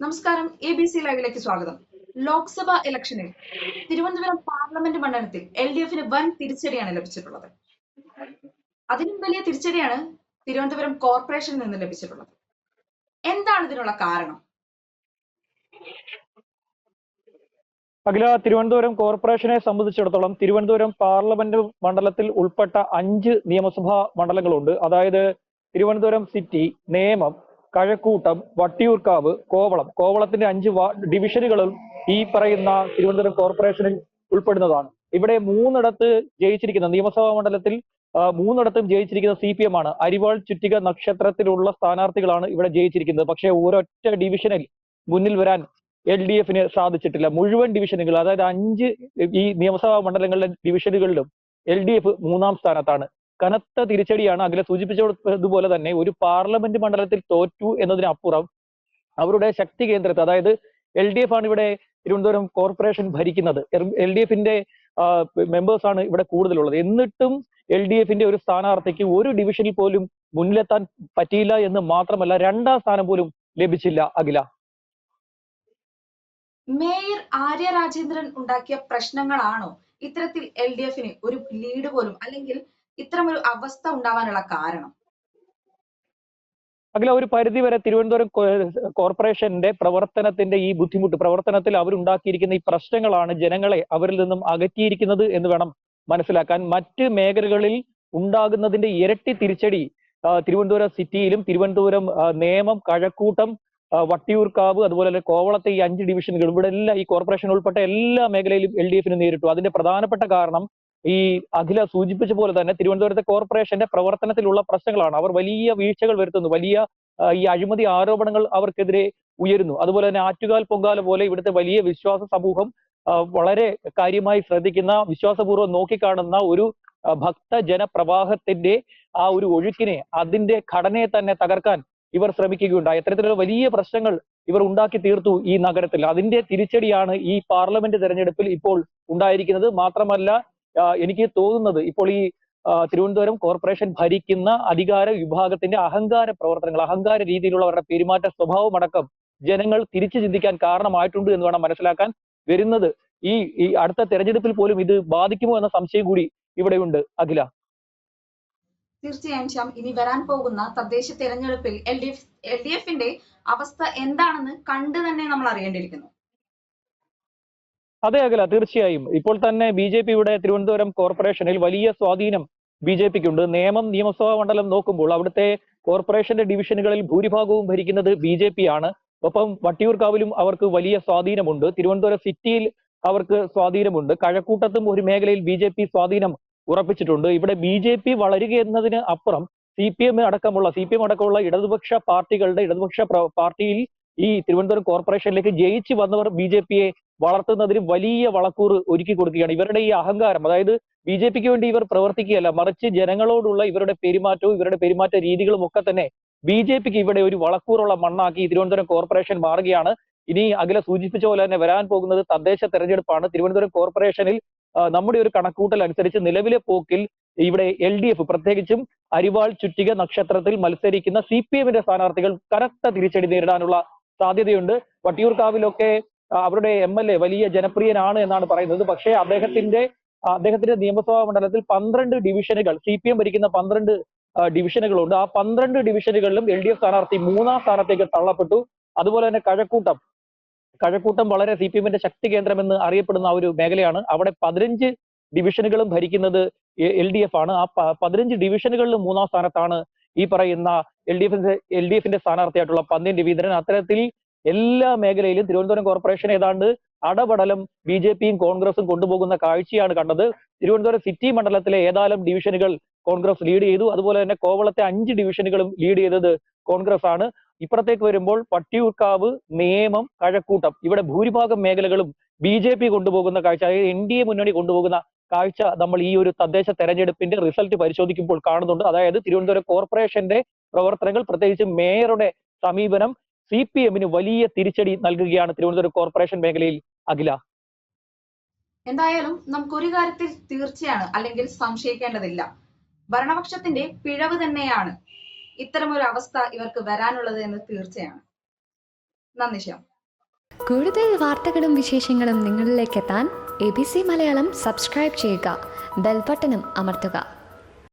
നമസ്കാരം A B C ലൈവിലേക്ക് സ്വാഗതം. ലോക്സഭാ ഇലക്ഷനിൽ തിരുവനന്തപുരം പാർലമെന്റ് മണ്ഡലത്തിൽ എൽ ഡി എഫിന് വൻ തിരിച്ചടിയാണ് ലഭിച്ചിട്ടുള്ളത്. അതിനും വലിയ തിരിച്ചടിയാണ് തിരുവനന്തപുരം കോർപ്പറേഷനിൽ നിന്ന് ലഭിച്ചിട്ടുള്ളത്. എന്താണ് ഇതിനുള്ള കാരണം? അഖില തിരുവനന്തപുരം കോർപ്പറേഷനെ സംബന്ധിച്ചിടത്തോളം തിരുവനന്തപുരം പാർലമെന്റ് മണ്ഡലത്തിൽ ഉൾപ്പെട്ട അഞ്ച് നിയമസഭാ മണ്ഡലങ്ങളുണ്ട്. അതായത് തിരുവനന്തപുരം സിറ്റി നേമം കഴക്കൂട്ടം വട്ടിയൂർക്കാവ് കോവളം. കോവളത്തിന്റെ അഞ്ച് ഡിവിഷനുകളും ഈ പറയുന്ന തിരുവനന്തപുരം കോർപ്പറേഷനിൽ ഉൾപ്പെടുന്നതാണ്. ഇവിടെ മൂന്നിടത്ത് ജയിച്ചിരിക്കുന്ന നിയമസഭാ മണ്ഡലത്തിൽ മൂന്നിടത്തും ജയിച്ചിരിക്കുന്ന സി പി എം ആണ്. അരിവാൾ ചുറ്റിക നക്ഷത്രത്തിലുള്ള സ്ഥാനാർത്ഥികളാണ് ഇവിടെ ജയിച്ചിരിക്കുന്നത്. പക്ഷേ ഒരൊറ്റ ഡിവിഷനിൽ മുന്നിൽ വരാൻ എൽ ഡി എഫിന് സാധിച്ചിട്ടില്ല. മുഴുവൻ ഡിവിഷനുകൾ അതായത് അഞ്ച് ഈ നിയമസഭാ മണ്ഡലങ്ങളിലെ ഡിവിഷനുകളിലും എൽ ഡി എഫ് മൂന്നാം സ്ഥാനത്താണ്. കനത്ത തിരിച്ചടിയാണ് അഖില സൂചിപ്പിച്ചതുപോലെ തന്നെ ഒരു പാർലമെന്റ് മണ്ഡലത്തിൽ തോറ്റു എന്നതിനപ്പുറം അവരുടെ ശക്തി കേന്ദ്രത്തെ അതായത് എൽ ഡി എഫ് ആണ് ഇവിടെ തിരുവനന്തപുരം കോർപ്പറേഷൻ ഭരിക്കുന്നത്. എൽ ഡി എഫിന്റെ മെമ്പേഴ്സ് ആണ് ഇവിടെ കൂടുതലുള്ളത്. എന്നിട്ടും എൽ ഡി എഫിന്റെ ഒരു സ്ഥാനാർത്ഥിക്ക് ഒരു ഡിവിഷനിൽ പോലും മുന്നിലെത്താൻ പറ്റിയില്ല എന്ന് മാത്രമല്ല രണ്ടാം സ്ഥാനം പോലും ലഭിച്ചില്ല അഖില. മേയർ ആര്യ രാജേന്ദ്രൻ ഉണ്ടാക്കിയ പ്രശ്നങ്ങളാണോ ഇത്തരത്തിൽ എൽ ഡി എഫിന് ഒരു ലീഡ് പോലും അല്ലെങ്കിൽ ഇത്തരമൊരു അവസ്ഥ ഉണ്ടാവാനുള്ള കാരണം? അഖില ഒരു പരിധി വരെ തിരുവനന്തപുരം കോർപ്പറേഷന്റെ പ്രവർത്തനത്തിന്റെ ഈ ബുദ്ധിമുട്ട് പ്രവർത്തനത്തിൽ അവരുണ്ടാക്കിയിരിക്കുന്ന ഈ പ്രശ്നങ്ങളാണ് ജനങ്ങളെ അവരിൽ നിന്നും അകറ്റിയിരിക്കുന്നത് എന്ന് വേണം മനസ്സിലാക്കാൻ. മറ്റ് മേഖലകളിൽ ഉണ്ടാകുന്നതിന്റെ ഇരട്ടി തിരിച്ചടി തിരുവനന്തപുരം സിറ്റിയിലും തിരുവനന്തപുരം നേമം കഴക്കൂട്ടം വട്ടിയൂർക്കാവ് അതുപോലെ തന്നെ കോവളത്തെ ഈ അഞ്ച് ഡിവിഷനുകൾ ഇവിടെ എല്ലാം ഈ കോർപ്പറേഷൻ ഉൾപ്പെട്ട എല്ലാ മേഖലയിലും എൽ ഡി എഫിന് നേരിട്ടു. അതിന്റെ പ്രധാനപ്പെട്ട കാരണം ഈ അഖില സൂചിപ്പിച്ച പോലെ തന്നെ തിരുവനന്തപുരത്തെ കോർപ്പറേഷന്റെ പ്രവർത്തനത്തിലുള്ള പ്രശ്നങ്ങളാണ്. അവർ വലിയ വീഴ്ചകൾ വരുത്തുന്നു. വലിയ ഈ അഴിമതി ആരോപണങ്ങൾ അവർക്കെതിരെ ഉയരുന്നു. അതുപോലെ തന്നെ ആറ്റുകാൽ പൊങ്കാല പോലെ ഇവിടുത്തെ വലിയ വിശ്വാസ സമൂഹം വളരെ കാര്യമായി ശ്രദ്ധിക്കുന്ന വിശ്വാസപൂർവം നോക്കിക്കാണുന്ന ഒരു ഭക്ത ജനപ്രവാഹത്തിന്റെ ആ ഒരു ഒഴുക്കിനെ അതിന്റെ ഘടനയെ തന്നെ തകർക്കാൻ ഇവർ ശ്രമിക്കുകയുണ്ടായി. അത്തരത്തിലുള്ള വലിയ പ്രശ്നങ്ങൾ ഇവർ ഉണ്ടാക്കി തീർത്തു ഈ നഗരത്തിൽ. അതിന്റെ തിരിച്ചടിയാണ് ഈ പാർലമെന്റ് തെരഞ്ഞെടുപ്പിൽ ഇപ്പോൾ ഉണ്ടായിരിക്കുന്നത്. മാത്രമല്ല എനിക്ക് തോന്നുന്നത് ഇപ്പോൾ ഈ തിരുവനന്തപുരം കോർപ്പറേഷൻ ഭരിക്കുന്ന അധികാര വിഭാഗത്തിന്റെ അഹങ്കാര പ്രവർത്തനങ്ങൾ അഹങ്കാര രീതിയിലുള്ള അവരുടെ പെരുമാറ്റ സ്വഭാവം അടക്കം ജനങ്ങൾ തിരിച്ചു ചിന്തിക്കാൻ കാരണമായിട്ടുണ്ട് എന്ന് വേണം മനസ്സിലാക്കാൻ വരുന്നത്. ഈ ഈ അടുത്ത തെരഞ്ഞെടുപ്പിൽ പോലും ഇത് ബാധിക്കുമോ എന്ന സംശയം കൂടി ഇവിടെയുണ്ട്. അഖില. തീർച്ചയായും ശ്യാം ഇനി വരാൻ പോകുന്ന തദ്ദേശ തെരഞ്ഞെടുപ്പിൽ L D F L D എഫിന്റെ അവസ്ഥ എന്താണെന്ന് കണ്ടു തന്നെ നമ്മൾ അറിയേണ്ടിയിരിക്കുന്നു. അതെ അഖില തീർച്ചയായും. ഇപ്പോൾ തന്നെ ബി ജെ പിയുടെ തിരുവനന്തപുരം കോർപ്പറേഷനിൽ വലിയ സ്വാധീനം ബി ജെ പിക്കുണ്ട്. നേമം നിയമസഭാ മണ്ഡലം നോക്കുമ്പോൾ അവിടുത്തെ കോർപ്പറേഷന്റെ ഡിവിഷനുകളിൽ ഭൂരിഭാഗവും ഭരിക്കുന്നത് ബി ജെ പി ആണ് ഒപ്പം വട്ടിയൂർക്കാവിലും അവർക്ക് വലിയ സ്വാധീനമുണ്ട്. തിരുവനന്തപുരം സിറ്റിയിൽ അവർക്ക് സ്വാധീനമുണ്ട്. കഴക്കൂട്ടത്തും ഒരു മേഖലയിൽ ബി ജെ പി സ്വാധീനം ഉറപ്പിച്ചിട്ടുണ്ട്. ഇവിടെ ബി ജെ പി വളരുക എന്നതിന് അപ്പുറം സി പി എം അടക്കമുള്ള സി പി എം അടക്കമുള്ള ഇടതുപക്ഷ പാർട്ടികളുടെ ഇടതുപക്ഷ പാർട്ടിയിൽ ഈ തിരുവനന്തപുരം കോർപ്പറേഷനിലേക്ക് ജയിച്ചു വന്നവർ ബി ജെ പിയെ വളർത്തുന്നതിന് വലിയ വളക്കൂറ് ഒരുക്കി കൊടുക്കുകയാണ്. ഇവരുടെ ഈ അഹങ്കാരം അതായത് ബി ജെ പിക്ക് വേണ്ടി ഇവർ പ്രവർത്തിക്കുകയല്ല മറിച്ച് ജനങ്ങളോടുള്ള ഇവരുടെ പെരുമാറ്റവും ഇവരുടെ പെരുമാറ്റ രീതികളും ഒക്കെ തന്നെ ബി ജെ പിക്ക് ഇവിടെ ഒരു വളക്കൂറുള്ള മണ്ണാക്കി തിരുവനന്തപുരം കോർപ്പറേഷൻ മാറുകയാണ്. ഇനി അഖില സൂചിപ്പിച്ച പോലെ തന്നെ വരാൻ പോകുന്നത് തദ്ദേശ തെരഞ്ഞെടുപ്പാണ്. തിരുവനന്തപുരം കോർപ്പറേഷനിൽ നമ്മുടെ ഒരു കണക്കൂട്ടൽ അനുസരിച്ച് നിലവിലെ പോക്കിൽ ഇവിടെ എൽ ഡി എഫ് പ്രത്യേകിച്ചും അരിവാൾ ചുറ്റിക നക്ഷത്രത്തിൽ മത്സരിക്കുന്ന സി പി എമ്മിന്റെ സ്ഥാനാർത്ഥികൾ കനത്ത തിരിച്ചടി നേരിടാനുള്ള സാധ്യതയുണ്ട്. വട്ടിയൂർക്കാവിലൊക്കെ അവരുടെ എം എൽ എ വലിയ ജനപ്രിയനാണ് എന്നാണ് പറയുന്നത്. പക്ഷേ അദ്ദേഹത്തിന്റെ അദ്ദേഹത്തിന്റെ നിയമസഭാ മണ്ഡലത്തിൽ പന്ത്രണ്ട് ഡിവിഷനുകൾ സി പി എം ഭരിക്കുന്ന പന്ത്രണ്ട് ഡിവിഷനുകളുണ്ട്. ആ പന്ത്രണ്ട് ഡിവിഷനുകളിലും എൽ ഡി എഫ് സ്ഥാനാർത്ഥി മൂന്നാം സ്ഥാനത്തേക്ക് തള്ളപ്പെട്ടു. അതുപോലെ തന്നെ കഴക്കൂട്ടം. കഴക്കൂട്ടം വളരെ സി പി എമ്മിന്റെ ശക്തി കേന്ദ്രമെന്ന് അറിയപ്പെടുന്ന ഒരു മേഖലയാണ്. അവിടെ പതിനഞ്ച് ഡിവിഷനുകളും ഭരിക്കുന്നത് എൽ ഡി എഫ് ആണ്. ആ പതിനഞ്ച് ഡിവിഷനുകളിലും മൂന്നാം സ്ഥാനത്താണ് ഈ പറയുന്ന എൽ ഡി എഫിന്റെ എൽ ഡി എഫിന്റെ സ്ഥാനാർത്ഥിയായിട്ടുള്ള പന്ന്യൻ രവീന്ദ്രൻ. അത്തരത്തിൽ എല്ലാ മേഖലയിലും തിരുവനന്തപുരം കോർപ്പറേഷൻ ഏതാണ്ട് അടപടലം ബി ജെ പിയും കോൺഗ്രസും കൊണ്ടുപോകുന്ന കാഴ്ചയാണ് കണ്ടത്. തിരുവനന്തപുരം സിറ്റി മണ്ഡലത്തിലെ ഏതാനും ഡിവിഷനുകൾ കോൺഗ്രസ് ലീഡ് ചെയ്തു. അതുപോലെ തന്നെ കോവളത്തെ അഞ്ച് ഡിവിഷനുകളും ലീഡ് ചെയ്തത് കോൺഗ്രസ് ആണ് ഇപ്പുറത്തേക്ക് വരുമ്പോൾ പട്ടിയൂർക്കാവ് നേമം കഴക്കൂട്ടം ഇവിടെ ഭൂരിഭാഗം മേഖലകളും ബി ജെ പി കൊണ്ടുപോകുന്ന കാഴ്ച അതായത് എൻ ഡി എ മുന്നണി കൊണ്ടുപോകുന്ന കാഴ്ച നമ്മൾ ഈ ഒരു തദ്ദേശ തെരഞ്ഞെടുപ്പിന്റെ റിസൾട്ട് പരിശോധിക്കുമ്പോൾ കാണുന്നുണ്ട്. അതായത് തിരുവനന്തപുരം കോർപ്പറേഷന്റെ പ്രവർത്തനങ്ങൾ പ്രത്യേകിച്ച് മേയറുടെ സമീപനം സി പി എമ്മിന് വലിയ തിരിച്ചടി നൽകുകയാണ് തിരുവനന്തപുരം കോർപ്പറേഷൻ മേഖലയിൽ അഖില. എന്തായാലും നമുക്കൊരു കാര്യത്തിൽ തീർച്ചയാണ് അല്ലെങ്കിൽ സംശയിക്കേണ്ടതില്ല. ഭരണപക്ഷത്തിന്റെ പിഴവ് തന്നെയാണ് ഇത്തരമൊരു അവസ്ഥ ഇവർക്ക് വരാനുള്ളത് എന്ന് തീർച്ചയാണ്. നന്ദി ശ്യാം. കൂടുതൽ വാർത്തകളും വിശേഷങ്ങളും നിങ്ങളിലേക്ക് എത്താൻ A B C Malayalam subscribe ചെയ്യുക ബെൽബട്ടനും അമർത്തുക.